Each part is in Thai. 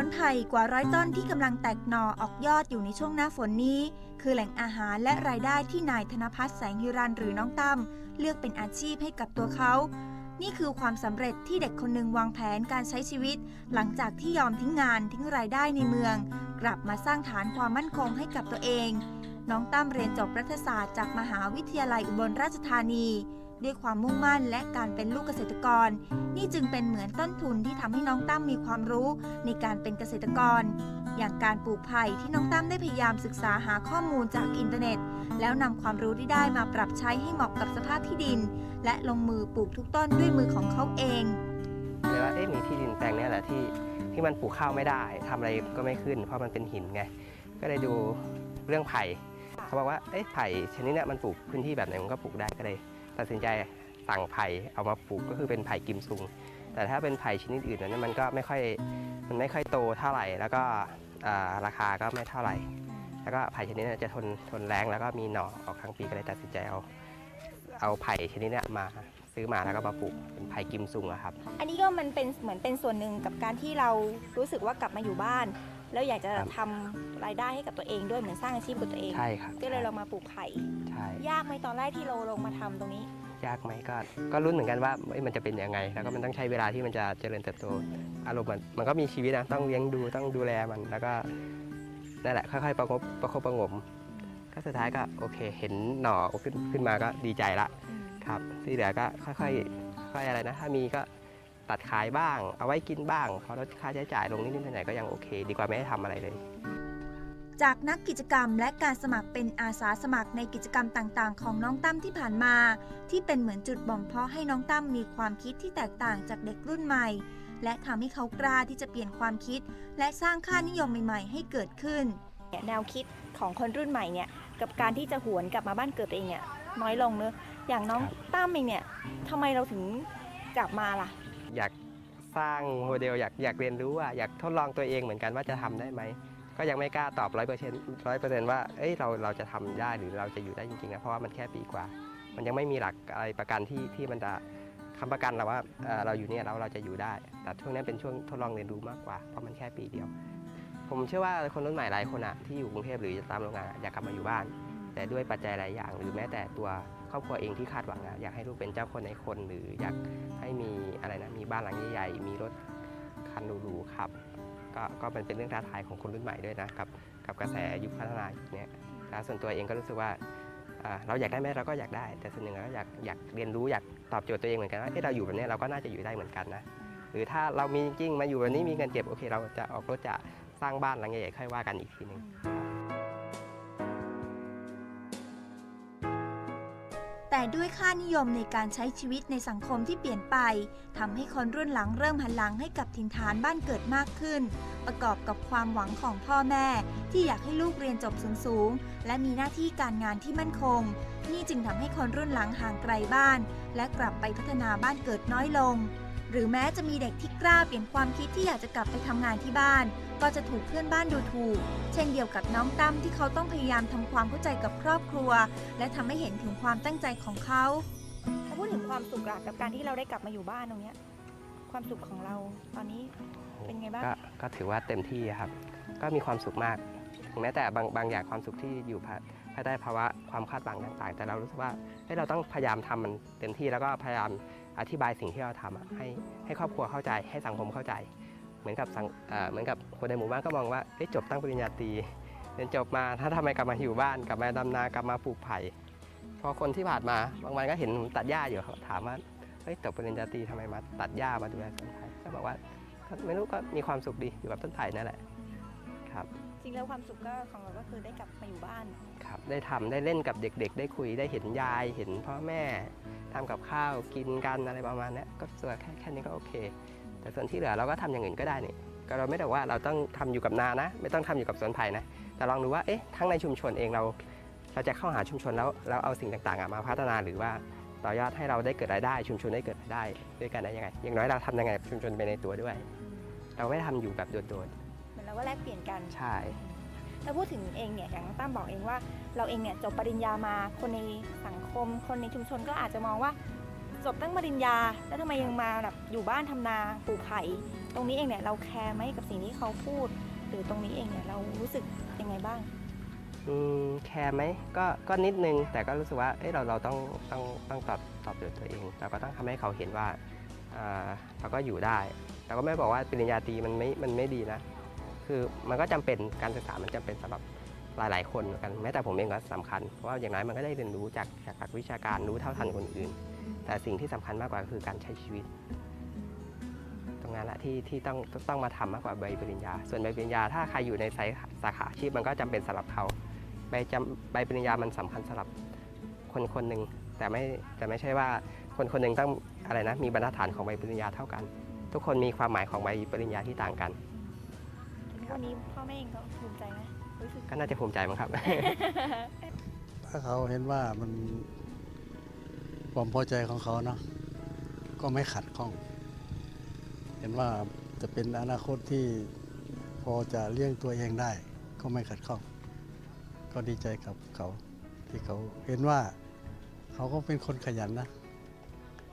วนไผ่กว่าร้อยต้นที่กำลังแตกหน่อออกยอดอยู่ในช่วงหน้าฝนนี้ คือแหล่งอาหารและรายได้ที่นายธนพัฒน์แสงฮิรันหรือน้องตั้มเลือกเป็นอาชีพให้กับตัวเขา นี่คือความสำเร็จที่เด็กคนหนึ่งวางแผนการใช้ชีวิต หลังจากที่ยอมทิ้งงานทิ้งรายได้ในเมือง กลับมาสร้างฐานความมั่นคงให้กับตัวเอง น้องตั้มเรียนจบรัฐศาสตร์จากมหาวิทยาลัยอุบลราชธานี ด้วยความมุ่งมั่นและการเป็นลูกเกษตรกร นี่จึงเป็นเหมือนต้นทุนที่ทำให้น้องตั้มมีความรู้ในการเป็นเกษตรกร อย่างการปลูกไผ่ที่น้องตั้มได้พยายามศึกษาหาข้อมูลจากอินเทอร์เน็ต แล้วนำความรู้ที่ได้มาปรับใช้ให้เหมาะกับสภาพที่ดิน และลงมือปลูกทุกต้นด้วยมือของเขาเองเลยว่าเอ๊ะมีที่ดินแปลงนี้แหละที่ที่มันปลูกข้าวไม่ได้ทำอะไรก็ไม่ขึ้น เพราะมันเป็นหินไงก็เลยดูเรื่องไผ่เขาบอกว่าเอ๊ะไผ่ชนิดนี้มันปลูกพื้นที่แบบไหนมันก็ปลูกได้ก็เลย ตัดสินใจสั่งไผ่เอามาปลูกก็คือเป็นไผ่กิมซุง แต่ถ้าเป็นไผ่ชนิดอื่นนั้นมันก็ไม่ค่อยมันไม่ค่อยโตเท่าไหร่ แล้วก็ราคาก็ไม่เท่าไหร่ แล้วก็ไผ่ชนิดนี้จะทนทนแรงแล้วก็มีหน่อออกทั้งปีก็เลยตัดสินใจเอาเอาไผ่ชนิดนี้มาซื้อมาแล้วก็มาปลูกเป็นไผ่กิมซุงอะครับ อันนี้ก็มันเป็นเหมือนเป็นส่วนหนึ่งกับการที่เรารู้สึกว่ากลับมาอยู่บ้าน แล้วอยากจะครับ ทำรายได้ให้กับตัวเองด้วยเหมือนสร้างอาชีพกับตัวเอง ใช่ครับก็เลยเรามาปลูกไผ่ ใช่ยากไหมตอนแรกที่เราลงมาทำตรงนี้ ยากไหมก็ก็รุ้นเหมือนกันว่าเอ้ยมันจะเป็นยังไง แล้วก็มันต้องใช้เวลาที่มันจะเจริญเติบโตอารมณ์มันมันก็มีชีวิตนะต้องเลี้ยงดูต้องดูแลมันแล้วก็นั่นแหละค่อยๆประคบประคบประหงมก็สุดท้ายก็โอเค เห็นหน่อขึ้นขึ้นมาก็ดีใจละ ครับที่เหลือก็ค่อยๆค่อยอะไรนะ ถ้ามีก็ ตัดขายบ้าง เอาไว้กินบ้างพอลดค่าใช้จ่ายลงนิดๆหน่อยๆก็ยังโอเค ดีกว่าไม่ได้ทำอะไรเลย จากนักกิจกรรมและการสมัครเป็นอาสาสมัครในกิจกรรมต่างๆ ของน้องตั้มที่ผ่านมา ที่เป็นเหมือนจุดบ่มเพาะให้น้องตั้มมีความคิดที่แตกต่างจากเด็กรุ่นใหม่ และทำให้เขากล้าที่จะเปลี่ยนความคิด และสร้างค่านิยมใหม่ๆ ให้เกิดขึ้นแนวคิดของคนรุ่นใหม่เนี่ยกับการที่จะหวนกลับมาบ้านเกิดตัวเองเนี่ยน้อยลงเนอะอย่างน้องครับตั้มเองเนี่ยทำไมเราถึงกลับมาล่ะ อยากสร้างโมเดลอยากอยากเรียนรู้ว่าอยากทดลองตัวเองเหมือนกันว่าจะทำได้ไหมก็ยังไม่กล้าตอบร้อยเปอร์เซ็นต์ร้อยเปอร์เซ็นต์ว่าเอ้ยเราเราจะทำได้หรือเราจะอยู่ได้จริงๆนะเพราะว่ามันแค่ปีกว่า มันยังไม่มีหลักอะไรประกันที่ที่มันจะคำประกันเราว่าเราอยู่เนี่ยเราเราจะอยู่ได้ แต่ช่วงนี้เป็นช่วงทดลองเรียนรู้มากกว่าเพราะมันแค่ปีเดียว ผมเชื่อว่าคนรุ่นใหม่หลายคนอะที่อยู่กรุงเทพหรือตามโรงงานอยากกลับมาอยู่บ้าน แต่ด้วยปัจจัยหลายอย่าง หรือแม้แต่ตัวครอบครัวเองที่คาดหวังอะอยากให้ลูกเป็นเจ้าคนในคน หรืออยากให้มีอะไรนะมีบ้านหลังใหญ่ๆมีรถคันหรูๆขับก็ก็เป็นเป็นเรื่องท้าทายของคนรุ่นใหม่ด้วยนะกับกับกระแสยุคพัฒนายุคเนี้ยแล้วส่วนตัวเองก็รู้สึกว่าเราอยากได้ไหมเราก็อยากได้ แต่ส่วนหนึ่งเราก็อยากอยากเรียนรู้อยากตอบโจทย์ตัวเองเหมือนกันว่าเอ๊ะเราอยู่แบบนี้เราก็น่าจะอยู่ได้เหมือนกันนะหรือถ้าเรามีจริงๆมาอยู่แบบนี้มีเงินเก็บโอเค เราจะออกรถจะสร้างบ้านหลังใหญ่ๆค่อยว่ากันอีกทีหนึ่ง แต่ด้วยค่านิยมในการใช้ชีวิตในสังคมที่เปลี่ยนไปทำให้คนรุ่นหลังเริ่มหันหลังให้กับถิ่นฐานบ้านเกิดมากขึ้น ประกอบกับความหวังของพ่อแม่ ที่อยากให้ลูกเรียนจบสูงๆและมีหน้าที่การงานที่มั่นคง นี่จึงทำให้คนรุ่นหลังห่างไกลบ้าน และกลับไปพัฒนาบ้านเกิดน้อยลง หรือแม้จะมีเด็กที่กล้าเปลี่ยนความคิดที่อยากจะกลับไปทำงานที่บ้าน ก็จะถูกเพื่อนบ้านดูถูก เช่นเดียวกับน้องตั้มที่เขาต้องพยายามทำความเข้าใจกับครอบครัว และทำให้เห็นถึงความตั้งใจของเขาถ้าพูดถึงความสุขกับการที่เราได้กลับมาอยู่บ้านตรงนี้ความสุขของเราตอนนี้เป็นไงบ้างก็ก็ถือว่าเต็มที่ครับ ก็มีความสุขมากถึงแม้แต่บางบางอย่างความสุขที่อยู่ภายภายใต้ภาวะความคาดหวังต่างๆ แต่เรารู้สึกว่าเฮ้ยเราต้องพยายามทำมันเต็มที่แล้วก็พยายามอธิบายสิ่งที่เราทำอะให้ให้ครอบครัวเข้าใจให้สังคมเข้าใจ เหมือนกับสังเหมือนกับคนในหมู่บ้านก็มองว่าเอ้ยจบตั้งปริญญาตรีเรียนจบมาถ้าทำไมกลับมาอยู่บ้านกลับมาดำนากลับมาปลูกไผ่พอคนที่ผ่านมาบางวันก็เห็นตัดหญ้าอยู่ถามว่าเฮ้ยจบปริญญาตรีทำไมมาตัดหญ้ามาดูแลต้นไผ่ก็บอกว่าไม่รู้ก็มีความสุขดีอยู่กับต้นไผ่นั่นแหละครับจริงแล้วความสุขก็ของเราก็คือได้กลับมาอยู่บ้านครับได้ทำได้เล่นกับเด็ก ๆ ได้คุยได้เห็นยายเห็นพ่อแม่ทำกับข้าวกินกันอะไรประมาณนี้ก็ส่วนแค่แค่นี้ก็โอเค แต่ส่วนที่เหลือเราก็ทำอย่างอื่นก็ได้นี่ก็เราไม่ได้ว่าเราต้องทำอยู่กับนานะ ไม่ต้องทำอยู่กับสวนไผ่นะแต่ลองดูว่าเอ๊ะทั้งในชุมชนเองเรา เราจะเข้าหาชุมชนแล้วเราเอาสิ่งต่างๆอะมาพัฒนาหรือว่าต่อยอดให้เราได้เกิดรายได้ ชุมชนได้เกิดรายได้ด้วยกันได้ยังไง อย่างน้อยเราทำยังไงกับชุมชนไปในตัวด้วย เราไม่ได้ทำอยู่แบบโดดเหมือนเราก็แลกเปลี่ยนกันๆใช่แล้วพูดถึงเองเนี่ยอย่างน้องตั้มบอกเองว่า เราเองเนี่ยจบปริญญามาคนในสังคม คนในชุมชนก็อาจจะมองว่า จบตั้งปริญญา แล้วทำไมยังมาแบบอยู่บ้านทำนาปลูกไข่ ตรงนี้เองเนี่ยเราแคร์ไหมกับสิ่งที่เขาพูด หรือตรงนี้เองเนี่ยเรารู้สึกยังไงบ้างอืมแคร์ไหมก็ก็นิดนึง แต่ก็รู้สึกว่าเอ้ยเราเราต้องต้องต้องตอบตอบโจทย์ตัวเองเราก็ต้องทำให้เขาเห็นว่าอ่าเราก็อยู่ได้แต่ก็ไม่บอกว่าปริญญาตรีมันไม่มันไม่ดีนะ คือมันก็จำเป็นการศึกษามันจำเป็นสำหรับหลาย ๆ คนเหมือนกันแม้แต่ผมเองก็สำคัญเพราะว่าอย่างน้อยมันก็ได้เรียนรู้จากจากวิชาการรู้เท่าทันคนอื่น แต่สิ่งที่สำคัญมากกว่าคือการใช้ชีวิต ตรงนั้นแหละที่ที่ต้องต้องมาทำมากกว่าใบปริญญา ส่วนใบปริญญาถ้าใครอยู่ในสายสาขาอาชีพมันก็จำเป็นสำหรับเขาใบจำใบปริญญามันสำคัญสำหรับคนคนหนึ่งแต่ไม่แต่ไม่ใช่ว่าคนคนหนึ่งต้องอะไรนะมีบรรทัดฐานของใบปริญญาเท่ากัน ทุกคนมีความหมายของใบปริญญาที่ต่างกันวันนี้พ่อแม่เองก็ภูมิใจไหมรู้สึกก็น่าจะภูมิใจมั้งครับ ถ้าเขาเห็นว่ามัน ความพอใจของเขาเนาะก็ไม่ขัดข้อง เห็นว่าจะเป็นอนาคตที่พอจะเลี้ยงตัวเองได้ ก็ไม่ขัดข้อง ก็ดีใจกับเขา ที่เขาเห็นว่า เขาก็เป็นคนขยันนะ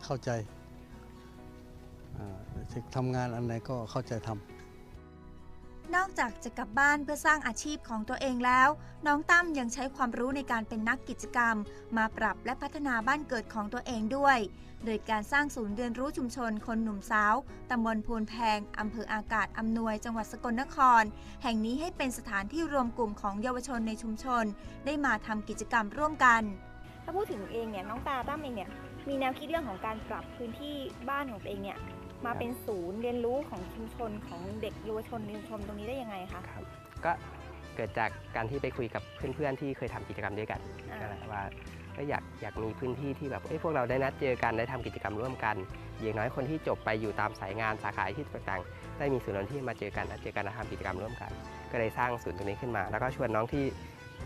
เข้าใจทำงานอันไหนก็เข้าใจทำ นอกจากจะกลับบ้านเพื่อสร้างอาชีพของตัวเองแล้ว น้องตั้มยังใช้ความรู้ในการเป็นนักกิจกรรม มาปรับและพัฒนาบ้านเกิดของตัวเองด้วย โดยการสร้างศูนย์เรียนรู้ชุมชนคนหนุ่มสาวตำบลโพนแพงอำเภออากาศอำนวย จังหวัดสกลนคร แห่งนี้ให้เป็นสถานที่รวมกลุ่มของเยาวชนในชุมชน ได้มาทำกิจกรรมร่วมกัน ถ้าพูดถึงเองเนี่ยน้องตาตั้มเองเนี่ยมีแนวคิดเรื่องของการปรับพื้นที่บ้านของตัวเองเนี่ย มาเป็นศูนย์เรียนรู้ของชุมชนของเด็กเยาวชนในชุมชนตรงนี้ได้ยังไงคะ ครับ ก็เกิดจากการที่ไปคุยกับเพื่อนๆที่เคยทำกิจกรรมด้วยกันอ่านั่นแหละว่าก็อยากอยากมีพื้นที่ที่แบบเอ้ยพวกเราได้นัดเจอกันได้ทำกิจกรรมร่วมกัน อย่างน้อยคนที่จบไปอยู่ตามสายงานสาขาอาชีพต่างๆ ได้มีศูนย์รวมที่มาเจอกันนัดเจอกันและทำกิจกรรมร่วมกัน ก็เลยสร้างศูนย์ตรงนี้ขึ้นมา แล้วก็ชวนน้องที่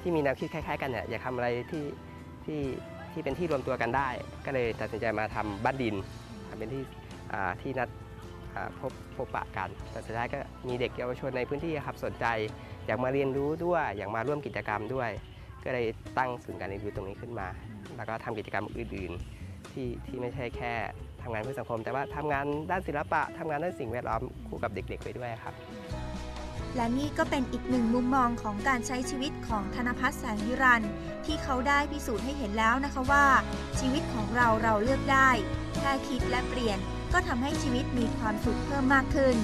ที่มีแนวคิดคล้ายๆ กันเนี่ยอยากทำอะไรที่ที่ที่เป็นที่รวมตัวกันได้ ก็เลยตัดสินใจมาทำบ้านดินทำเป็นที่อ่า ที่นัดพบพบปะกัน แต่สุดท้ายก็มีเด็กเยาวชนในพื้นที่ครับสนใจ อยากมาเรียนรู้ด้วย อยากมาร่วมกิจกรรมด้วย ก็เลยตั้งศูนย์การเรียนรู้ตรงนี้ขึ้นมา แล้วก็ทำกิจกรรมอื่น ๆ ที่ที่ไม่ใช่แค่ทำงานเพื่อสังคม แต่ว่าทำงานด้านศิลปะทำงานด้านสิ่งแวดล้อมคู่กับเด็ก ๆ ไปด้วยครับ และนี่ก็เป็นอีกหนึ่งมุมมองของการใช้ชีวิตของธนพัฒน์แสงฮิรันที่เขาได้พิสูจน์ให้เห็นแล้วนะคะว่า ชีวิตของเราเราเลือกได้แค่คิดและเปลี่ยน ก็ทำให้ชีวิตมีความสุขเพิ่มมากขึ้น